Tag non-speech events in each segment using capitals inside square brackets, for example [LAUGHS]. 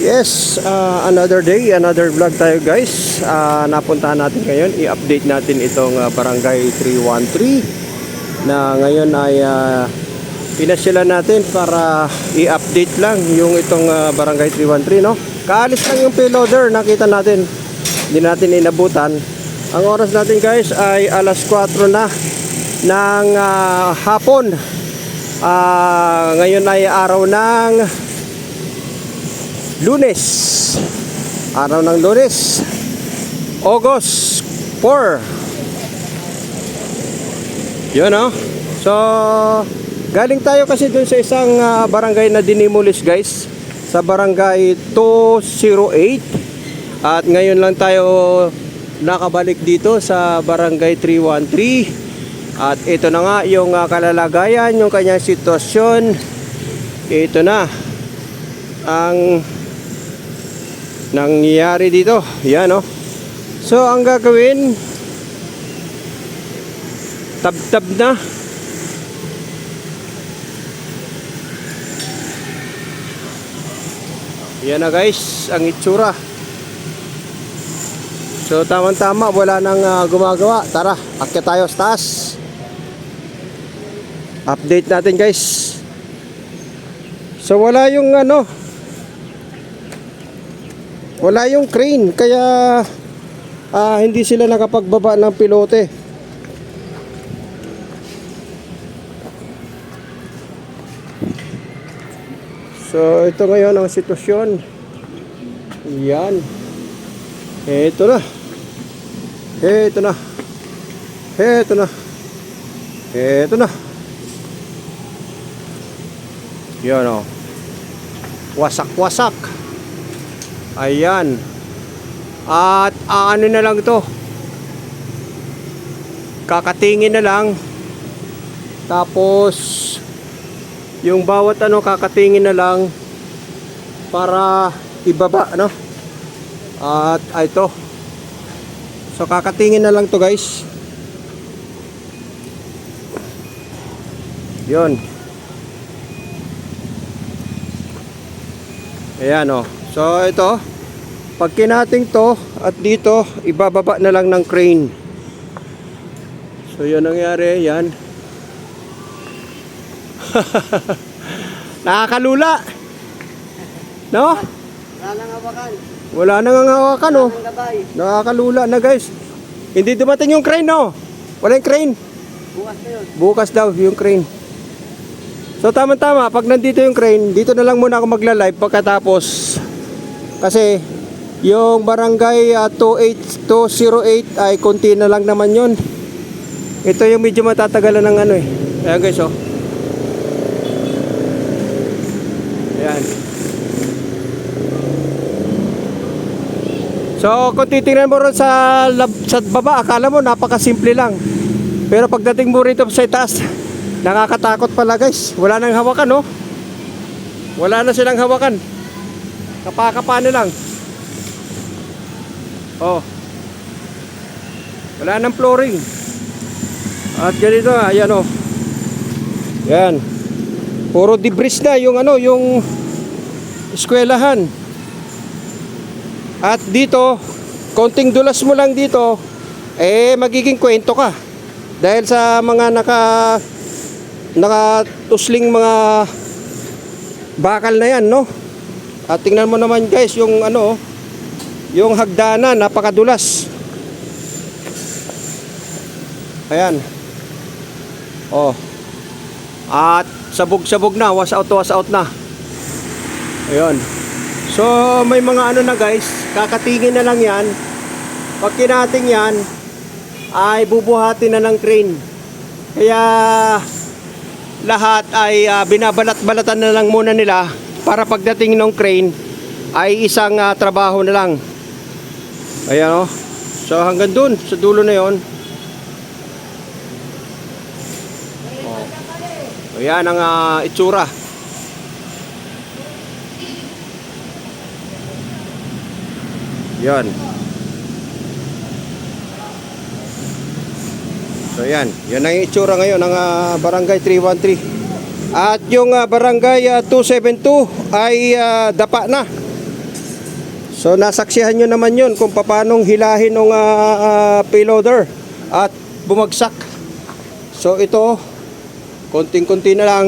Yes, uh, another day, another vlog tayo guys. Uh, napuntahan natin ngayon, i-update natin itong uh, Barangay 313 na ngayon ay uh, pinasyalan natin para i-update lang yung itong uh, Barangay 313, no? Kaalis lang yung payloader, nakita natin. Hindi natin inabutan. Ang oras natin guys ay alas 4 na ng uh, hapon. Ah, ngayon ay araw ng Lunes. Araw ng Lunes. August 4. Yun oh. So, galing tayo kasi dun sa isang ah, barangay na dinimulis guys. Sa barangay 208. At ngayon lang tayo nakabalik dito sa barangay 313. At ito na nga yung ah, kalalagayan, yung kanyang sitwasyon. Ito na ang nangyayari dito. Yan oh. So ang gagawin tab-tab na. Yan na guys, ang itsura. So tamang-tama, wala nang ah, gumagawa. Tara, akyat tayo sa taas. Update natin guys. So wala yung ano, wala yung crane kaya ah, hindi sila nakapagbaba ng pilote. So ito ngayon ang sitwasyon. Yan. Ito na. Ito na. Ito na. Ito na. Yan o. Wasak-wasak. Ayan. At ano na lang to. Kakatingin na lang. Tapos yung bawat ano kakatingin na lang para ibaba no. At ah, ito. So kakatingin na lang to guys. Yon. Ayan o. So ito, pag kinating to at dito, ibababa na lang ng crane. So yun ang nangyari, yan. [LAUGHS] Nakakalula. No? Wala nang hawakan. Wala nang hawakan oh. Nakakalula na guys. Hindi dumating yung crane no. Wala yung crane. Bukas na yun. Bukas daw yung crane. So tama-tama, pag nandito yung crane, dito na lang muna ako magla-live pagkatapos. Kasi yung barangay ah, 28208 ay konti na lang naman yon. Ito yung medyo matatagalan ng ano eh. Ayan guys oh. Ayan. So kung titingnan mo rin sa, lab- sa baba, akala mo napakasimple lang. Pero pagdating mo rito sa taas, nakakatakot pala guys. Wala nang hawakan no. Wala na silang hawakan. Kapakapa na lang. Oh. Wala nang flooring. At ganito, ayan oh. Yan. Puro debris na yung ano, yung eskwelahan. At dito, konting dulas mo lang dito, eh magiging kwento ka. Dahil sa mga naka nakatusling mga bakal na yan, no? At tingnan mo naman guys, yung ano, yung hagdanan, napakadulas. Ayan. Oh. At sabog-sabog na, was out, was out na. Ayun. So, may mga ano na guys, kakatingin na lang yan. Pag kinating yan, ay bubuhatin na ng crane. Kaya, lahat ay ah, binabalat-balatan na lang muna nila para pagdating ng crane ay isang ah, trabaho na lang. Ayan o. So hanggang dun, sa dulo na yon. Oh. Ayan ang ah, itsura. Yan. So yan, yan ang itsura ngayon ng ah, Barangay 313. At yung ah, Barangay ah, 272 ay ah, dapa na. So nasaksihan nyo naman yun kung paanong hilahin ng payloader at bumagsak. So ito, konting-konti na lang.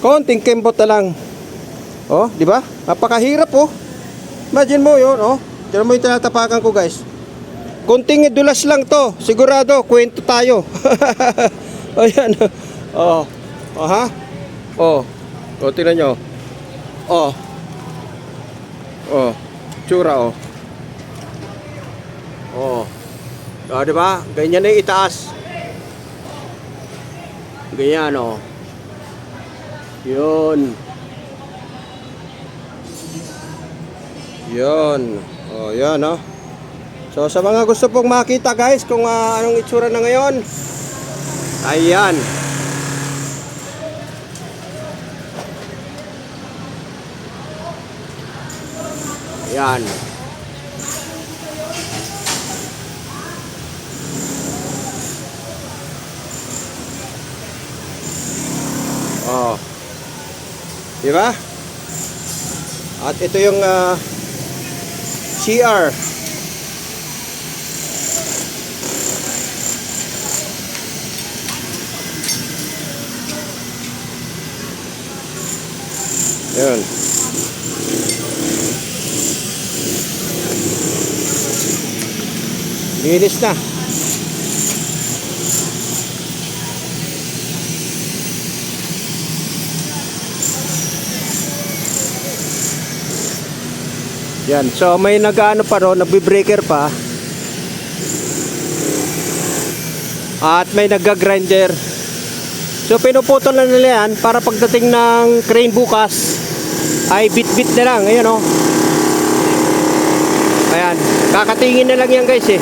Konting kembot na lang. Oh, di ba? Napakahirap oh. Imagine mo yun, oh. Tignan mo yung tinatapakan ko, guys. Konting dulas lang to. Sigurado, kwento tayo. [LAUGHS] o yan. Oh. Oh, ha? Oh. O, tingnan nyo. Oh. Oh. Tsura, oh. Oh. Oh, di ba? Ganyan na itaas. Ganyan, oh. Yun. Yun. Oh, yan, oh. So, sa mga gusto pong makita, guys, kung ah, anong itsura na ngayon, ayan. Yan. Oh. Di ba? At ito yung ah, CR. Yun. Linis na. Yan. So may nag-ano pa ron, nagbi-breaker pa. At may nagga-grinder. So pinuputol na nila yan para pagdating ng crane bukas ay bit-bit na lang. Ayan oh. Ayan. Kakatingin na lang yan guys eh.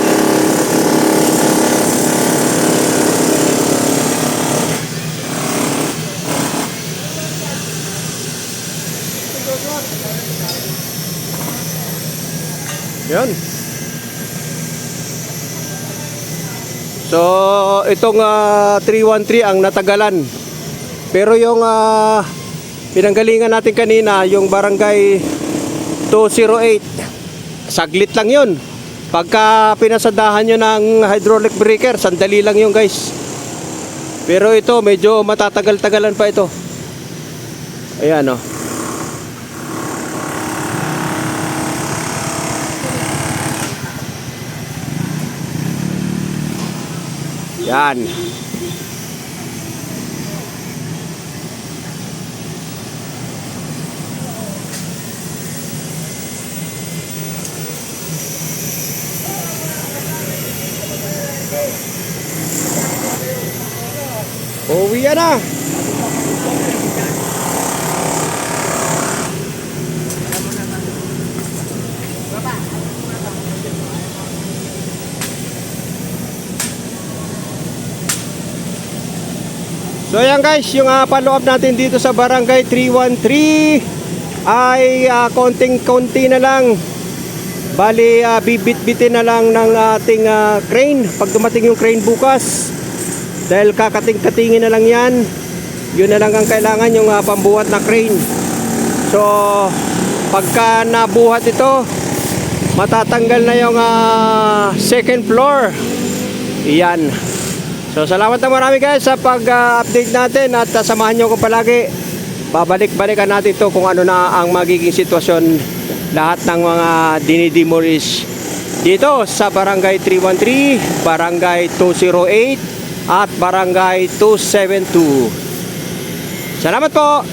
Yan. So, itong ah, 313 ang natagalan. Pero yung ah, pinanggalingan natin kanina, yung barangay 208, saglit lang yun. Pagka pinasadahan nyo ng hydraulic breaker, sandali lang yun guys. Pero ito, medyo matatagal-tagalan pa ito. Ayan oh. o. Yan. Uwi yan na. So ayan guys, yung uh, follow up natin dito sa Barangay 313 ay ah, konting-konti na lang. Bali, ah, bibit-bitin na lang ng ating ah, crane pag dumating yung crane bukas. Dahil kakating-katingin na lang yan. Yun na lang ang kailangan yung ah, pambuhat na crane. So, pagka nabuhat ito, matatanggal na yung ah, second floor. Iyan. So salamat na marami guys sa pag-update natin at uh, samahan nyo ko palagi. Babalik-balikan natin to kung ano na ang magiging sitwasyon lahat ng mga dinidemolish dito sa Barangay 313, Barangay 208 at Barangay 272. Salamat po!